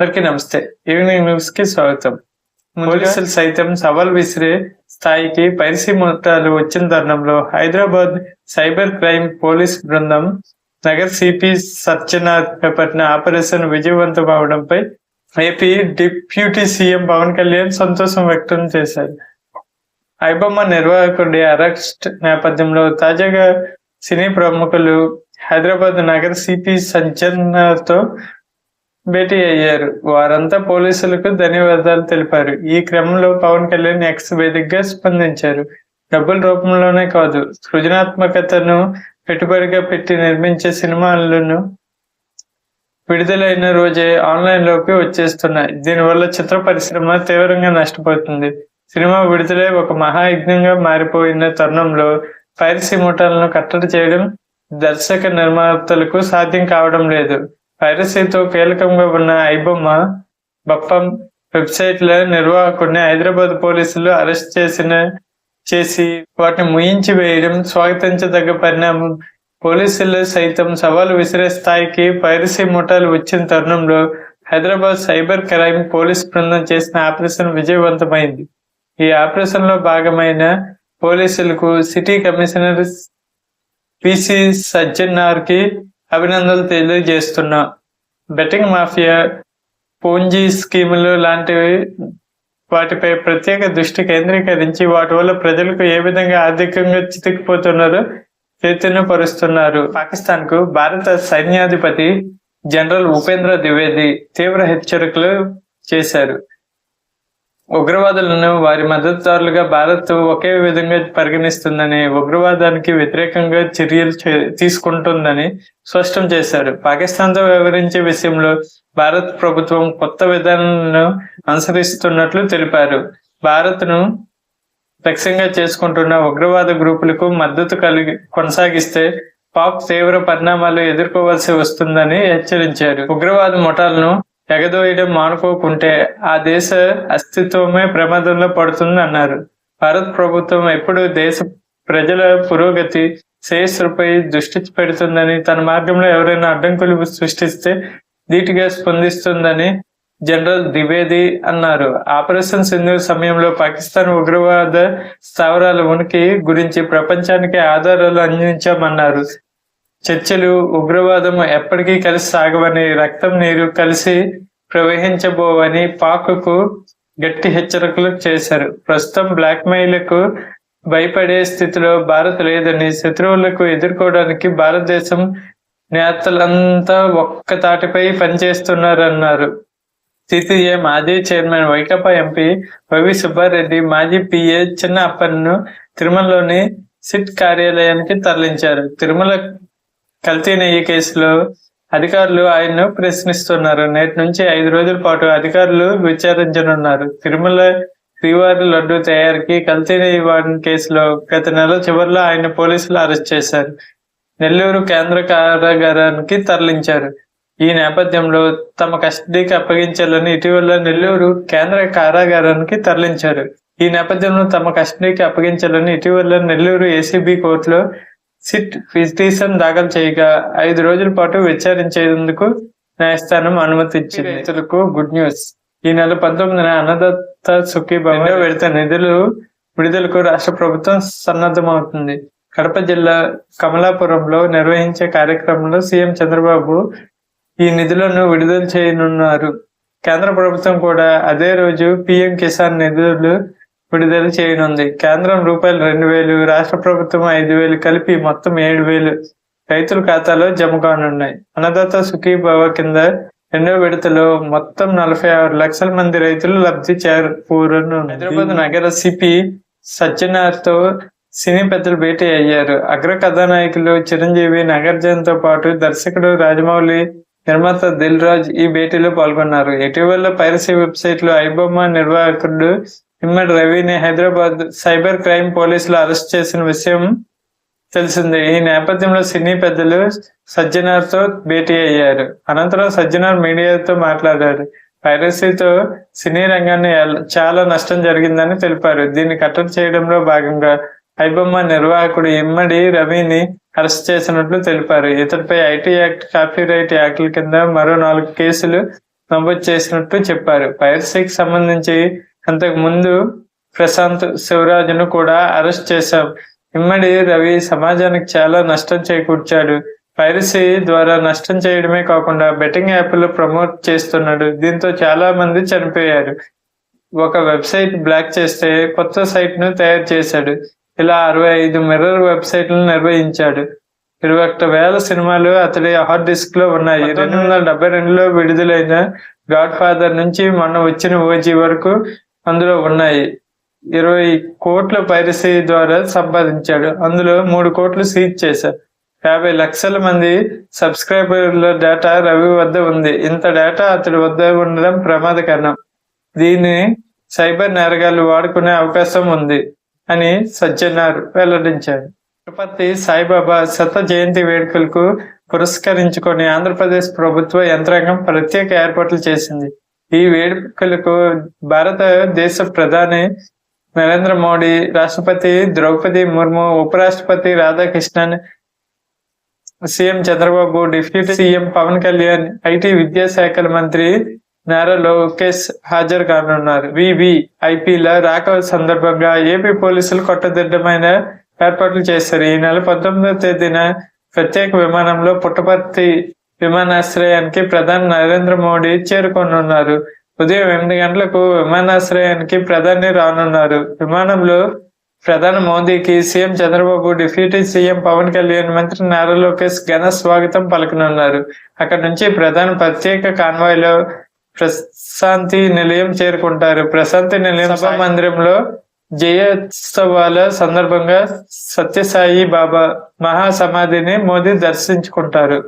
అందరికీ నమస్తే. ఈవినింగ్ న్యూస్కి స్వాగతం పోలీసులు సైతం సవాల్ విసిరే స్థాయికి పైరసీ మొత్తాలు వచ్చిన తరుణంలో హైదరాబాద్ సైబర్ క్రైమ్ పోలీస్ బృందం నగర్ సిపి సత్యనాథ్ చేపట్టిన ఆపరేషన్ విజయవంతం అవడంపై AP deputy CM Pawan Kalyan సంతోషం వ్యక్తం చేశారు. ఐబొమ్మ నిర్వాహకుడి అరెస్ట్ నేపథ్యంలో తాజాగా సినీ ప్రముఖులు హైదరాబాద్ నగర సిపి సంచలనతో భేటీ అయ్యారు. వారంతా పోలీసులకు ధన్యవాదాలు తెలిపారు. ఈ క్రమంలో పవన్ కళ్యాణ్ ఎక్స్ వేదికగా స్పందించారు. డబ్బుల రూపంలోనే కాదు సృజనాత్మకతను పెట్టుబడిగా పెట్టి నిర్మించే సినిమాలను విడుదలైన రోజే ఆన్లైన్లోకి వచ్చేస్తున్నాయి. దీనివల్ల చిత్ర పరిశ్రమ తీవ్రంగా నష్టపోతుంది. సినిమా విడుదలై ఒక మహాయజ్ఞంగా మారిపోయిన తరుణంలో పైరసీ ముఠాలను కట్టడి చేయడం దర్శక నిర్మాతలకు సాధ్యం కావడం లేదు. పైరసీతో కీలకంగా ఉన్న ఐబొమ్మ బప్పం వెబ్సైట్ల నిర్వాహకుడిని హైదరాబాద్ పోలీసులు అరెస్ట్ చేసిన చేసి వాటిని ముయించి వేయడం స్వాగతించదగ్గ పరిణామం. పోలీసులు సైతం సవాలు విసిరే స్థాయికి పైరసీ ముఠాలు వచ్చిన తరుణంలో హైదరాబాద్ సైబర్ క్రైమ్ పోలీస్ బృందం చేసిన ఆపరేషన్ విజయవంతమైంది. ఈ ఆపరేషన్లో భాగమైన పోలీసులకు సిటీ కమిషనర్ పిసి సజ్జనార్కి అభినందనలు తెలియజేస్తున్నా. బెట్టింగ్ మాఫియా పోంజీ స్కీములు లాంటివి వాటిపై ప్రత్యేక దృష్టి కేంద్రీకరించి వాటి వల్ల ప్రజలకు ఏ విధంగా ఆర్థికంగా చితికిపోతున్నారో చైతన్యపరుస్తున్నారు. పాకిస్తాన్కు భారత సైన్యాధిపతి జనరల్ ఉపేంద్ర ద్వివేది తీవ్ర హెచ్చరికలు చేశారు. ఉగ్రవాదులను వారి మద్దతుదారులుగా భారత్ ఒకే విధంగా పరిగణిస్తుందని ఉగ్రవాదానికి వ్యతిరేకంగా చర్యలు చే- తీసుకుంటుందని స్పష్టం చేశారు. పాకిస్తాన్తో వ్యవహరించే విషయంలో భారత్ ప్రభుత్వం కొత్త విధానాలను అనుసరిస్తున్నట్లు తెలిపారు. భారత్ను లక్ష్యంగా చేసుకుంటున్న ఉగ్రవాద గ్రూపులకు మద్దతు కలిగి కొనసాగిస్తే పాక్ తీవ్ర పరిణామాలు ఎదుర్కోవాల్సి వస్తుందని హెచ్చరించారు. ఉగ్రవాద ముఠాలను ఎగదోయడం మానుకోకుంటే ఆ దేశ అస్తిత్వమే ప్రమాదంలో పడుతుంది అన్నారు. భారత్ ప్రభుత్వం ఎప్పుడు దేశ ప్రజల పురోగతి శ్రేయస్సుపై దృష్టి పెడుతుందని తన మార్గంలో ఎవరైనా అడ్డంకులు సృష్టిస్తే ధీటుగా స్పందిస్తుందని జనరల్ ద్వివేది అన్నారు. ఆపరేషన్ సింధు సమయంలో పాకిస్తాన్ ఉగ్రవాద స్థావరాల ఉనికి గురించి ప్రపంచానికి ఆధారాలు అందించామన్నారు. చర్చలు ఉగ్రవాదం ఎప్పటికీ కలిసి సాగవని రక్తం నీరు కలిసి ప్రవహించబోవని పాకుకు గట్టి హెచ్చరికలు చేశారు. ప్రస్తుతం బ్లాక్ మెయిల్కు భయపడే స్థితిలో భారత్ లేదని శత్రువులకు ఎదుర్కోవడానికి భారతదేశం నేతలంతా ఒక్క తాటిపై పనిచేస్తున్నారన్నారు. సిసిఏ మాజీ chairman Vaikapa MP YV Subbareddy మాజీ పిఏ చిన్న అప్పన్ను తిరుమలలోని సిట్ కార్యాలయానికి తరలించారు. తిరుమల కల్తీ నెయ్యి కేసులో అధికారులు ఆయన్ను ప్రశ్నిస్తున్నారు. నేటి నుంచి ఐదు రోజుల పాటు అధికారులు విచారించనున్నారు. తిరుమల శ్రీవారి లడ్డు తయారీకి కల్తీ నెయ్యి వాడిన కేసులో గత నెల చివరిలో ఆయన పోలీసులు అరెస్ట్ చేశారు. నెల్లూరు కేంద్ర కారాగారానికి తరలించారు. ఈ నేపథ్యంలో తమ కస్టడీకి అప్పగించాలని ఇటీవల నెల్లూరు కేంద్ర కారాగారానికి తరలించారు. ఈ నేపథ్యంలో తమ కస్టడీకి అప్పగించాలని ఇటీవల నెల్లూరు ఏసీబీ కోర్టులో సిట్ పిటిషన్ దాఖలు చేయగా ఐదు రోజుల పాటు విచారించేందుకు న్యాయస్థానం అనుమతించింది. రైతులకు గుడ్ న్యూస్. ఈ నెల పంతొమ్మిదిన అన్నదత్త సుఖీభావ రెండో విడత నిధులు విడుదలకు రాష్ట్ర ప్రభుత్వం సన్నద్ధమవుతుంది. కడప జిల్లా కమలాపురంలో నిర్వహించే కార్యక్రమంలో సీఎం చంద్రబాబు ఈ నిధులను విడుదల చేయనున్నారు. కేంద్ర ప్రభుత్వం కూడా అదే రోజు పీఎం కిసాన్ నిధులు విడుదల చేయనుంది. కేంద్రం రూపాయలు రెండు వేలు రాష్ట్ర ప్రభుత్వం ఐదు వేలు కలిపి మొత్తం ఏడు వేలు రైతుల ఖాతాలో జమ కానున్నాయి. అన్నదాత సుఖీభావ కింద రెండో విడతలో మొత్తం నలభై ఆరు లక్షల మంది రైతులు లబ్ధి చేకూరను హైదరాబాద్ నగర సిపి సజ్జనార్తో సినీ పెద్దలు భేటీ అయ్యారు. అగ్ర కథానాయకులు చిరంజీవి నాగార్జునతో పాటు దర్శకుడు రాజమౌళి నిర్మాత దిల్ రాజ్ ఈ భేటీలో పాల్గొన్నారు. ఇటీవల పైరసీ వెబ్సైట్లో ఐబొమ్మ నిర్వాహకుడు ఇమ్మడి రవిని హైదరాబాద్ సైబర్ క్రైమ్ పోలీసులు అరెస్ట్ చేసిన విషయం తెలిసిందే. ఈ నేపథ్యంలో సినీ పెద్దలు సజ్జనార్తో భేటీ అయ్యారు. అనంతరం సజ్జనార్ మీడియాతో మాట్లాడారు. పైరసీతో సినీ రంగాన్ని చాలా నష్టం జరిగిందని తెలిపారు. దీన్ని కట్టడి చేయడంలో భాగంగా ఐబొమ్మ నిర్వాహకుడు ఇమ్మడి రవిని అరెస్ట్ చేసినట్లు తెలిపారు. ఇతడిపై ఐటీ యాక్ట్ కాపీరైట్ యాక్ట్ల కింద మరో నాలుగు కేసులు నమోదు చేసినట్టు చెప్పారు. పైరసీకి సంబంధించి అంతకు ముందు ప్రశాంత్ శివరాజును కూడా అరెస్ట్ చేశాం. ఇమ్మడి రవి సమాజానికి చాలా నష్టం చేకూర్చాడు. పైరసీ ద్వారా నష్టం చేయడమే కాకుండా బెట్టింగ్ యాప్లు ప్రమోట్ చేస్తున్నాడు. దీంతో చాలా మంది చనిపోయారు. ఒక వెబ్సైట్ బ్లాక్ చేస్తే కొత్త సైట్ను తయారు చేశాడు. ఇలా అరవై ఐదు మిర్రర్ వెబ్సైట్లను నిర్వహించాడు. ఇరవై ఒకటి వేల సినిమాలు అతడి హార్డ్ డిస్క్లో ఉన్నాయి. రెండు వందల డెబ్బై రెండులో విడుదలైన గాడ్ ఫాదర్ నుంచి మొన్న వచ్చిన ఓజీ వరకు అందులో ఉన్నాయి. ఇరవై కోట్ల పైరసీ ద్వారా సంపాదించాడు. అందులో మూడు కోట్లు సీజ్ చేశారు. యాభై లక్షల మంది సబ్స్క్రైబర్ల డేటా రవి వద్ద ఉంది. ఇంత డేటా అతడి వద్ద ఉండడం ప్రమాదకరం. దీన్ని సైబర్ నేరగాళ్ళు వాడుకునే అవకాశం ఉంది అని సజ్జనార్ వెల్లడించారు. తిరుపతి సాయిబాబా శత జయంతి వేడుకలకు పురస్కరించుకొని ఆంధ్రప్రదేశ్ ప్రభుత్వ యంత్రాంగం ప్రత్యేక ఏర్పాట్లు చేసింది. ఈ వేడుకలకు భారతదేశ ప్రధాని నరేంద్ర మోడీ రాష్ట్రపతి ద్రౌపది ముర్ము ఉపరాష్ట్రపతి Radhakrishnan CM Chandrababu deputy CM Pawan Kalyan IT విద్యాశాఖల మంత్రి నారా లోకేష్ హాజరు కానున్నారు. వివిఐపిల రాక సందర్భంగా ఏపీ పోలీసులు కొట్టదిడ్డమైన ఏర్పాట్లు చేశారు. ఈ నెల పంతొమ్మిదవ తేదీన ప్రత్యేక విమానంలో పుట్టపర్తి విమానాశ్రయానికి ప్రధాని నరేంద్ర మోడీ చేరుకోనున్నారు. ఉదయం ఎనిమిది గంటలకు విమానాశ్రయానికి ప్రధాని రానున్నారు. విమానంలో ప్రధాని మోదీకి CM Chandrababu deputy CM Pawan Kalyan మంత్రి నారా లోకేష్ ఘన స్వాగతం పలకనున్నారు. అక్కడ నుంచి ప్రధాని ప్రత్యేక కాన్వాయ్లో ప్రశాంతి నిలయం చేరుకుంటారు. ప్రశాంతి నిలయం సభా మందిరంలో జయోత్సవాల సందర్భంగా సత్యసాయి బాబా మహాసమాధిని మోదీ దర్శించుకుంటారు.